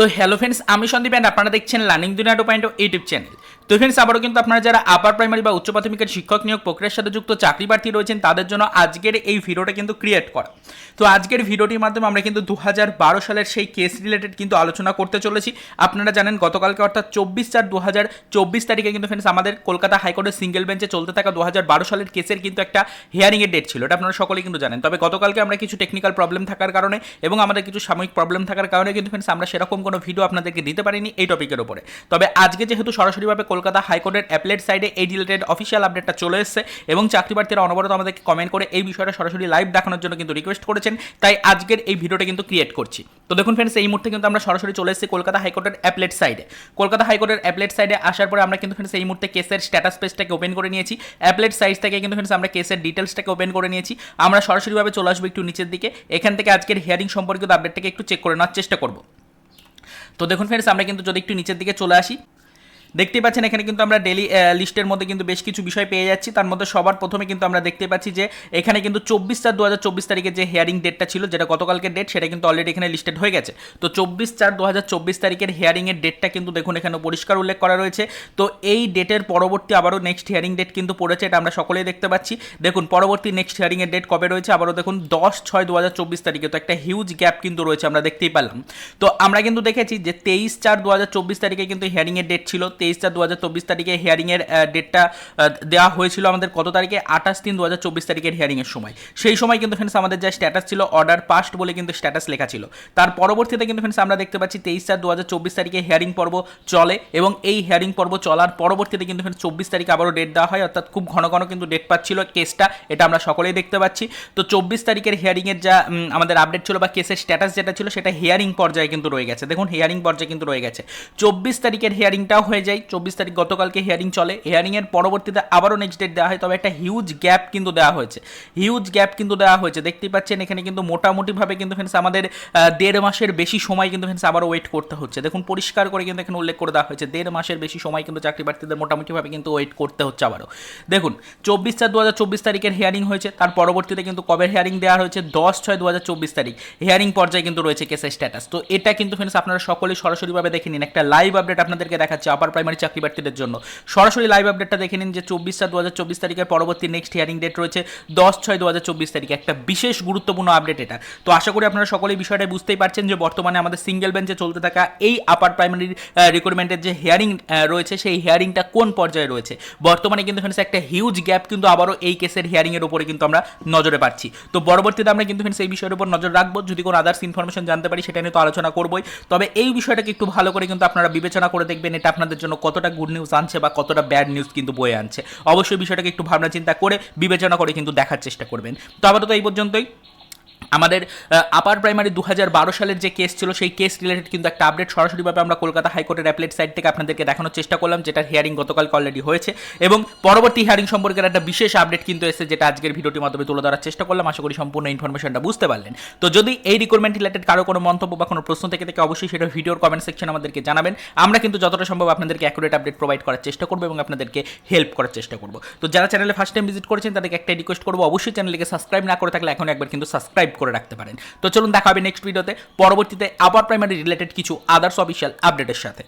তো hello friends আমি Sandeep and আপনারা দেখছেন learning Duniya two point YouTube channel তো ফ্রেন্ডস আবারও কিন্তু আপনারা যারা আপার প্রাইমারি বা উচ্চ প্রাথমিকের শিক্ষক নিয়োগ প্রক্রিয়ার সাথে যুক্ত চাকরি প্রার্থী রয়েছেন, তাদের জন্য আজকের এই ভিডিওটা কিন্তু ক্রিয়েট করা। তো আজকের ভিডিওটির মাধ্যমে আমরা কিন্তু দু হাজার বারো সালের সেই কেস রিলেটেড কিন্তু আলোচনা করতে চলেছি। আপনারা জানেন, গতকালকে অর্থাৎ চব্বিশ চার দু তারিখে কিন্তু ফ্রেন্ডস আমাদের কলকাতা হাইকোর্টের সিঙ্গেল বেঞ্চে চলতে থাকা দু হাজার বারো সালের কেসের কিন্তু একটা হিয়ারিংয়ের ডেট ছিল। এটা আপনারা সকলেই কিন্তু জানেন। তবে গতকালকে আমরা কিছু টেকনিক্যাল প্রবলেম থাকার কারণে এবং আমাদের কিছু সাময়িক প্রবলেম থাকার কারণে কিন্তু ফ্রেন্ডস আমরা সেরকম কোনো ভিডিও আপনাদেরকে দিতে পারিনি এই টপিকের উপরে। তবে আজকে যেহেতু সরাসরিভাবে কলকাতা হাইকোর্টের অ্যাপলেট সাইডে এই রিলেটেড অফিসিয়াল আপডেটটা চলে এসেছে এবং চাকরি প্রার্থীরা অনবরত আমাদেরকে কমেন্ট করে এই বিষয়টা সরাসরি লাইভ দেখানোর জন্য কিন্তু রিকোয়েস্ট করেছেন, তাই আজকের এই ভিডিওটা কিন্তু ক্রিয়েট করছি। তো দেখুন ফ্রেন্ডস এই মুহূর্তে কিন্তু আমরা সরাসরি চলে এসেছি কলকাতা হাইকোর্টের অ্যাপলেট সাইডে কলকাতা হাইকোর্টের অ্যাপলেট সাইডে আসার পরে আমরা কিন্তু ফ্রেন্ডস এই মুহূর্তে কেসের স্ট্যাটাস পেজটাকে ওপেন করে নিয়েছি। অ্যাপলেট সাইজ থেকে কিন্তু ফ্রেন্ডস আমরা কেসের ডিটেলসটাকে ওপেন করে নিয়েছি। আমরা সরাসরিভাবে চলে আসব একটু নিচের দিকে। এখান থেকে আজকের হিয়ারিং সম্পর্কিত আপডেটটাকে একটু চেক করে নেওয়ার চেষ্টা করব। তো দেখুন ফ্রেন্ডস আমরা কিন্তু যদি একটু নিচের দিকে চলে আসি দেখতেই পাচ্ছেন, এখানে কিন্তু আমরা ডেলি লিস্টের মধ্যে কিন্তু বেশ কিছু বিষয় পেয়ে যাচ্ছি। তার মধ্যে সবার প্রথমে কিন্তু আমরা দেখতে পাচ্ছি যে, এখানে কিন্তু চব্বিশ চার দু হাজার চব্বিশ তারিখে যে হিয়ারিং ডেটটা ছিল, যেটা গতকালকের ডেট সেটা কিন্তু অলরেডি এখানে লিস্টেড হয়ে গেছে। তো চব্বিশ চার দু হাজার চব্বিশ তারিখের হিয়ারিংয়ের ডেটটা কিন্তু দেখুন, এখানে পরিষ্কার উল্লেখ করা রয়েছে। তো এই ডেটের পরবর্তী আবারও নেক্সট হিয়ারিং ডেট কিন্তু পড়েছে, এটা আমরা সকলেই দেখতে পাচ্ছি। দেখুন, পরবর্তী নেক্সট হিয়ারিংয়ের ডেট কবে রয়েছে? আবারও দেখুন, দশ ছয় দু হাজার চব্বিশ তারিখে তো একটা হিউজ গ্যাপ কিন্তু রয়েছে, আমরা দেখতেই পেলাম। তো আমরা কিন্তু দেখেছি যে, তেইশ চার দু হাজার চব্বিশ তারিখে কিন্তু হিয়ারিংয়ের ডেট ছিল। তেইশ চার দু হাজার চব্বিশ তারিখে হিয়ারিংয়ের ডেটটা দেওয়া হয়েছিল আমাদের কত তারিখে? আঠাশ তিন দু হাজার চব্বিশ তারিখের হিয়ারিংয়ের সময়। সেই সময় কিন্তু ফ্রেন্ডস আমাদের যা স্ট্যাটাস ছিল অর্ডার পাস্ট বলে কিন্তু স্ট্যাটাস লেখা ছিল। তার পরবর্তীতে কিন্তু ফ্রেন্ডস আমরা দেখতে পাচ্ছি তেইশ চার দু হাজার চব্বিশ তারিখে হিয়ারিং পর্ব চলে এবং এই হিয়ারিং পর্ব চলার পরবর্তীতে কিন্তু ফ্রেন্ডস চব্বিশ তারিখে আবারও ডেট দেওয়া হয়। অর্থাৎ খুব ঘন ঘন কিন্তু ডেট পাচ্ছিল কেসটা এটা আমরা সকলেই দেখতে পাচ্ছি। তো চব্বিশ তারিখের হিয়ারিংয়ের যা আমাদের আপডেট ছিল বা কেসের স্ট্যাটাস যেটা ছিল, সেটা হিয়ারিং পর্যায়ে কিন্তু রয়ে গেছে। দেখুন হিয়ারিং পর্যায়ে কিন্তু রয়ে গেছে। চব্বিশ তারিখের হিয়ারিংটাও হয়ে যায়, চব্বিশ তারিখ গতকালকে হিয়ারিং চলে। হিয়ারিংয়ের পরবর্তীতে আবারও নেক্সট ডেট দেওয়া হয়, তবে একটা হিউজ গ্যাপ কিন্তু দেওয়া হয়েছে। হিউজ গ্যাপ কিন্তু দেওয়া হয়েছে। দেখতেই পাচ্ছেন, এখানে কিন্তু মোটামুটিভাবে কিন্তু ফ্রেন্ডস আমাদের দেড় মাসের বেশি সময় কিন্তু ফ্রেন্ডস আবারও ওয়েট করতে হচ্ছে। দেখুন, পরিষ্কার করে কিন্তু এখানে উল্লেখ করে দেওয়া হয়েছে, দেড় মাসের বেশি সময় কিন্তু চাকরি প্রার্থীদের মোটামুটিভাবে কিন্তু ওয়েট করতে হচ্ছে আবারও। দেখুন, চব্বিশ চার দু হাজার চব্বিশ তারিখের হিয়ারিং হয়েছে, তার পরবর্তীতে কিন্তু কবে হিয়ারিং দেওয়া হয়েছে? দশ ছয় দু হাজার চব্বিশ তারিখ। হিয়ারিং পর্যায়ে কিন্তু রয়েছে কেসের স্ট্যাটাস তো এটা কিন্তু ফ্রেন্ডস আপনারা সকলেই সরাসরিভাবে দেখে নিন। একটা লাইভ আপডেট আপনাদেরকে দেখাচ্ছে আপার প্রাইমারি চাকরি প্রার্থীদের জন্য। সরাসরি লাইভ আপডেটটা দেখে নিন যে চব্বিশ চার দু হাজার চব্বিশ তারিখের পরবর্তী নেক্সট হিয়ারিং ডেট রয়েছে, দশ ছয় দু হাজার চব্বিশ তারিখে। একটা বিশেষ গুরুত্বপূর্ণ আপডেট এটা। তো আশা করি আপনারা সকলেই বিষয়টা বুঝতেই পারছেন যে বর্তমানে আমাদের সিঙ্গেল বেঞ্চে চলতে থাকা এই আপার প্রাইমারি রিক্রুটমেন্টের যে হিয়ারিং রয়েছে, সেই হিয়ারিংটা কোন পর্যায়ে রয়েছে? বর্তমানে কিন্তু ফ্রেন্ডস একটা হিউজ গ্যাপ কিন্তু আবারও এই কেসের হিয়ারিংয়ের উপরে কিন্তু আমরা নজরে পাচ্ছি। তো পরবর্তীতে আমরা কিন্তু এই বিষয়ের উপর নজর রাখব। যদি কোনো আদার্স ইনফরমেশন জানতে পারি, সেটা নিয়ে তো আলোচনা করবোই। তবে এই বিষয়টাকে একটু ভালো করে কিন্তু আপনারা বিবেচনা করে দেখবেন, এটা আপনাদের জন্য কতটা গুড নিউজ আনছে বা কতটা ব্যাড নিউজ কিন্তু বয়ে আনছে। অবশ্যই বিষয়টাকে একটু ভাবনা চিন্তা করে বিবেচনা করে কিন্তু দেখার চেষ্টা করবেন। তো আপাতত এই পর্যন্তই। আমাদের আপার প্রাইমারি দু হাজার বারো সালের যে কেস ছিল, সেই কেস রিলেটেড কিন্তু একটা আপডেট সরাসরিভাবে আমরা কলকাতা হাইকোর্টের অ্যাপলেট সাইট থেকে আপনাদেরকে দেখানোর চেষ্টা করলাম যেটা হিয়ারিং গতকাল অলরেডি হয়েছে। এবং পরবর্তী হিয়ারিং সম্পর্কের একটা বিশেষ আপডেট কিন্তু এসেছে, যেটা আজকের ভিডিওটির মাধ্যমে তুলে ধরার চেষ্টা করলাম। আশা করি সম্পূর্ণ ইনফরমেশনটা বুঝতে পারলেন। তো যদি এই রিক্রুটমেন্ট রিলেটেড কারও কোনো মন্তব্য বা কোনো প্রশ্ন থেকে থেকে, অবশ্যই সেটা ভিডিওর কমেন্ট সেকশন আমাদেরকে জানাবেন। আমরা কিন্তু যতটা সম্ভব আপনাদেরকে অ্যাকুরেট আপডেট প্রোভাইড করার চেষ্টা করব এবং আপনাদেরকে হেল্প করার চেষ্টা করব। তো যারা চ্যানেলে ফার্স্ট টাইম ভিজিট করেছেন, তাদেরকে একটা রিকোয়েস্ট করব। অবশ্যই চ্যানেলকে সাবস্ক্রাইব না করে থাকলে এখন একবার কিন্তু সাবস্ক্রাইব করে রাখতে পারেন। তো চলুন দেখা হবে নেক্সট ভিডিওতে পরবর্তীতে আবার প্রাইমারি রিলেটেড কিছু আদার্স অফিসিয়াল আপডেটের সাথে।